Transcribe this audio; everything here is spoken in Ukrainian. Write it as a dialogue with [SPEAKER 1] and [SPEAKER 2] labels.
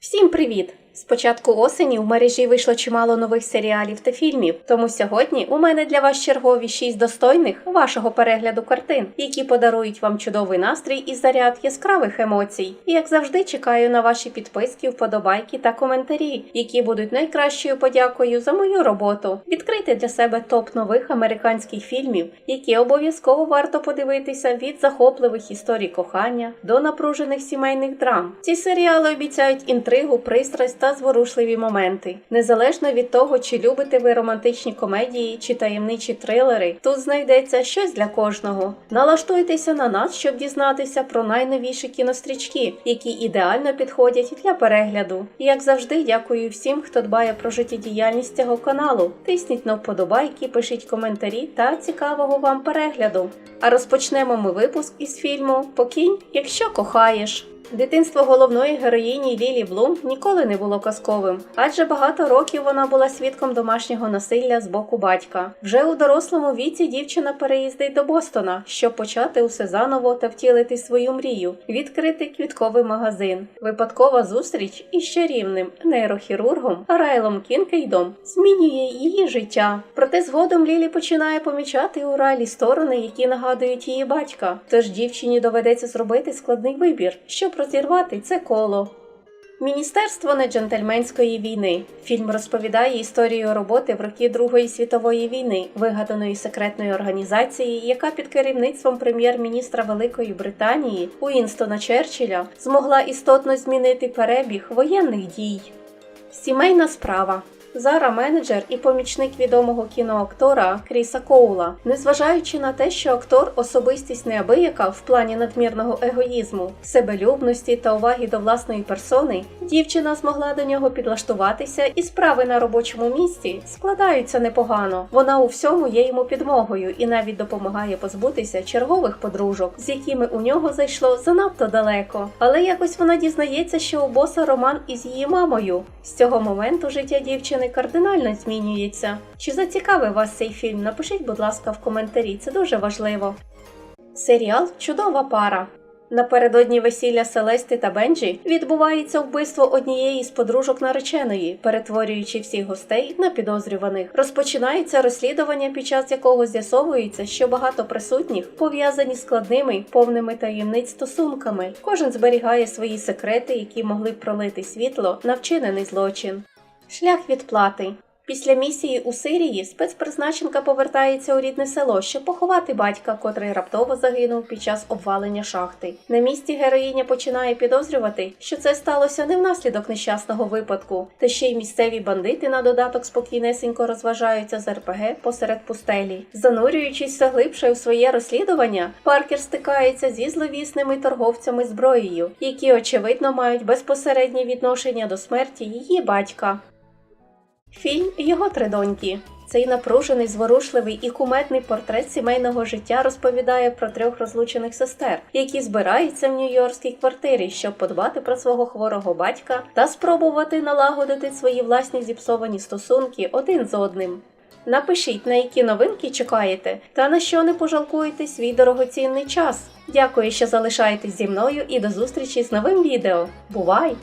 [SPEAKER 1] Всім привіт! З початку осені в мережі вийшло чимало нових серіалів та фільмів. Тому сьогодні у мене для вас чергові 6 достойних вашого перегляду картин, які подарують вам чудовий настрій і заряд яскравих емоцій. І як завжди, чекаю на ваші підписки, вподобайки та коментарі, які будуть найкращою подякою за мою роботу. Відкрийте для себе топ нових американських фільмів, які обов'язково варто подивитися від захопливих історій кохання до напружених сімейних драм. Ці серіали обіцяють інтригу, пристрасть та зворушливі моменти. Незалежно від того, чи любите ви романтичні комедії чи таємничі трилери, тут знайдеться щось для кожного. Налаштуйтеся на нас, щоб дізнатися про найновіші кінострічки, які ідеально підходять для перегляду. І як завжди, дякую всім, хто дбає про життєдіяльність цього каналу. Тисніть на вподобайки, пишіть коментарі та цікавого вам перегляду. А розпочнемо ми випуск із фільму Покінь, якщо кохаєш. Дитинство головної героїні Лілі Блум ніколи не було казковим, адже багато років вона була свідком домашнього насилля з боку батька. Вже у дорослому віці дівчина переїздить до Бостона, щоб почати усе заново та втілити свою мрію відкрити квітковий магазин. Випадкова зустріч із чарівним нейрохірургом Райлом Кінкейдом змінює її життя. Проте згодом Лілі починає помічати у Райлі сторони, які нагадують її батька. Тож дівчині доведеться зробити складний вибір, щоб розірвати це коло. Міністерство неджентльменської війни. Фільм розповідає історію роботи в роки Другої світової війни, вигаданої секретної організації, яка під керівництвом прем'єр-міністра Великої Британії Уінстона Черчилля змогла істотно змінити перебіг воєнних дій. Сімейна справа. Зара менеджер і помічник відомого кіноактора Кріса Коула. Незважаючи на те, що актор особистість неабияка в плані надмірного егоїзму, себелюбності та уваги до власної персони, дівчина змогла до нього підлаштуватися, і справи на робочому місці складаються непогано. Вона у всьому є йому підмогою і навіть допомагає позбутися чергових подружок, з якими у нього зайшло занадто далеко. Але якось вона дізнається, що у боса роман із її мамою. З цього моменту життя дівчини кардинально змінюється. Чи зацікавив вас цей фільм? Напишіть, будь ласка, в коментарі, це дуже важливо. Серіал Чудова пара. Напередодні весілля Селести та Бенджі відбувається вбивство однієї з подружок нареченої, перетворюючи всіх гостей на підозрюваних. Розпочинається розслідування, під час якого з'ясовується, що багато присутніх пов'язані складними, повними таємниць стосунками. Кожен зберігає свої секрети, які могли б пролити світло на вчинений злочин. Шлях відплати. Після місії у Сирії спецпризначенка повертається у рідне село, щоб поховати батька, котрий раптово загинув під час обвалення шахти. На місці героїня починає підозрювати, що це сталося не внаслідок нещасного випадку, та ще й місцеві бандити на додаток спокійнесенько розважаються з РПГ посеред пустелі. Занурюючись все глибше у своє розслідування, Паркер стикається зі зловісними торговцями зброєю, які очевидно мають безпосереднє відношення до смерті її батька. Фільм Його три доньки. Цей напружений, зворушливий і кумедний портрет сімейного життя розповідає про трьох розлучених сестер, які збираються в нью-йоркській квартирі, щоб подбати про свого хворого батька та спробувати налагодити свої власні зіпсовані стосунки один з одним. Напишіть, на які новинки чекаєте та на що не пожалкуєте свій дорогоцінний час. Дякую, що залишаєтесь зі мною і до зустрічі з новим відео. Бувай!